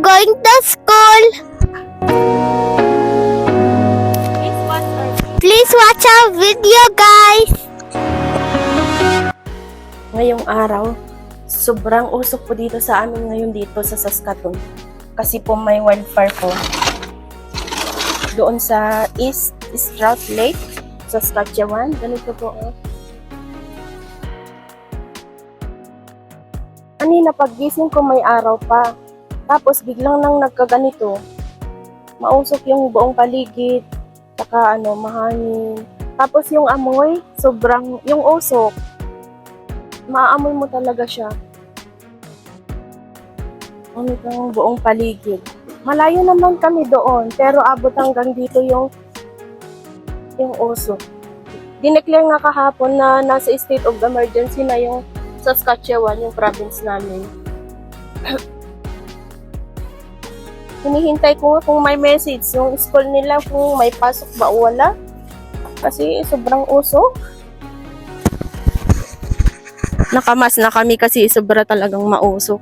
Going to school. Please watch our video, guys. ngayong araw. Sobrang usok po dito sa amin ngayon dito sa Saskatoon. Kasi po may wildfire po. Doon sa East Strout Lake, Saskatchewan. Ganito po. Oh. Kanina paggising ko may araw pa. Tapos biglang nang nagkaganito. Mausok yung buong paligid. Saka ano, mahangin. Tapos yung amoy, sobrang, yung usok, maaamoy mo talaga siya. Ano yung buong paligid. Malayo naman kami doon, pero abot hanggang dito yung yung usok. Dineclare nga kahapon na nasa state of emergency na yung Saskatchewan, yung province namin. Hinihintay ko nga kung may message yung school nila kung may pasok ba o wala. Kasi sobrang usok. Nakamas na kami kasi sobra talagang mausok.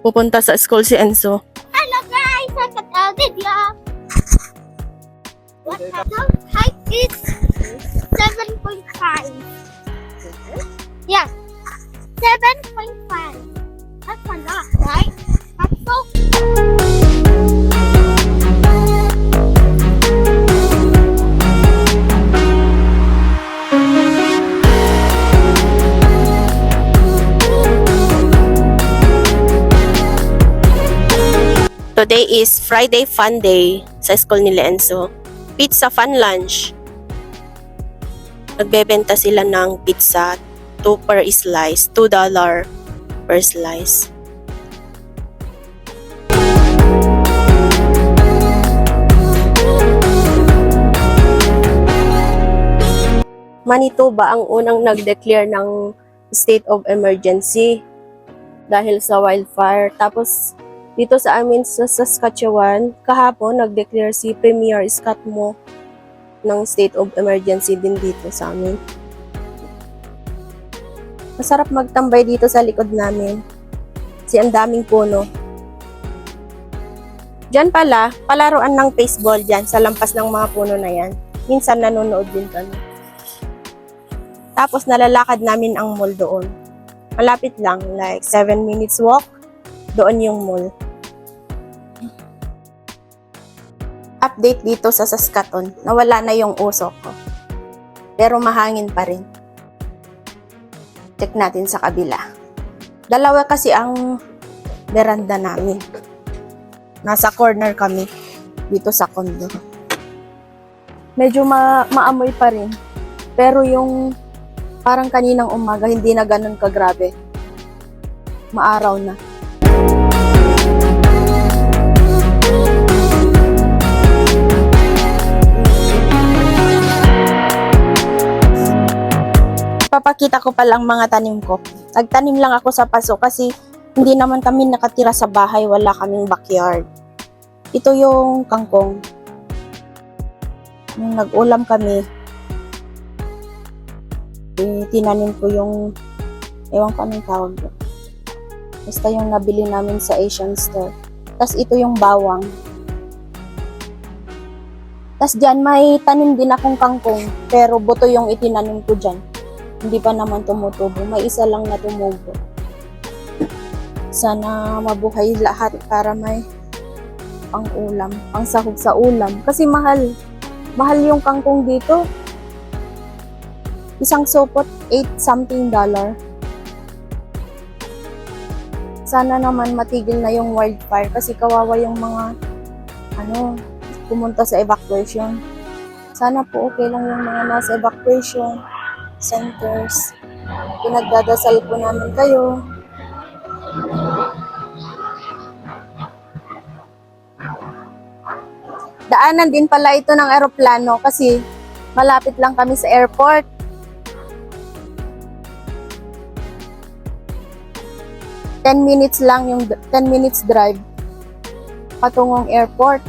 Pupunta sa school si Enzo. Hello, guys. Welcome to our video. What the height is 7.5. Yeah. 7.5. Today is Friday Fun Day sa school ni Enzo. Pizza Fun Lunch. Nagbebenta sila ng pizza 2 per slice, $2 per slice. Manitoba ang unang nag-declare ng state of emergency dahil sa wildfire. Tapos dito sa amin sa Saskatchewan, kahapon nag-declare si Premier Scott Moe ng state of emergency din dito sa amin. Masarap magtambay dito sa likod namin. Kasi ang daming puno. Diyan pala, palaruan ng baseball dyan sa lampas ng mga puno na yan. Minsan nanonood din kami. Tapos nalalakad namin ang mall doon. Malapit lang, like 7 minutes walk. Doon yung mall. Update dito sa Saskatoon, nawala na yung usok ko. Pero mahangin pa rin. Check natin sa kabila. Dalawa kasi ang veranda namin. Nasa corner kami dito sa condo. Medyo ma maamoy pa rin. Pero yung parang kaninang umaga, hindi na ganun kagrabe. Maaraw na. Papakita ko palang mga tanim ko. Nagtanim lang ako sa paso kasi hindi naman kami nakatira sa bahay, wala kaming backyard. Ito yung kangkong. Nung nag-ulam kami, eh, tinanim ko yung, ewan ko anong tawag doon. Basta yung nabili namin sa Asian store. Tapos ito yung bawang. Tapos dyan, may tanim din akong kangkong, pero buto yung itinanim ko dyan. Hindi pa naman tumutubo. May isa lang na tumubo. Sana mabuhay lahat para may pang ulam, pang sahog sa ulam. Kasi mahal. Mahal yung kangkong dito. Isang sopot, 8 something dollar. Sana naman matigil na yung wildfire kasi kawawa yung mga ano, pumunta sa evacuation. Sana po okay lang yung mga nasa evacuation centers. Pinagdadasal po namin kayo. Daanan din pala ito ng eroplano kasi malapit lang kami sa airport. Ten minutes lang yung 10 minutes drive patungong airport.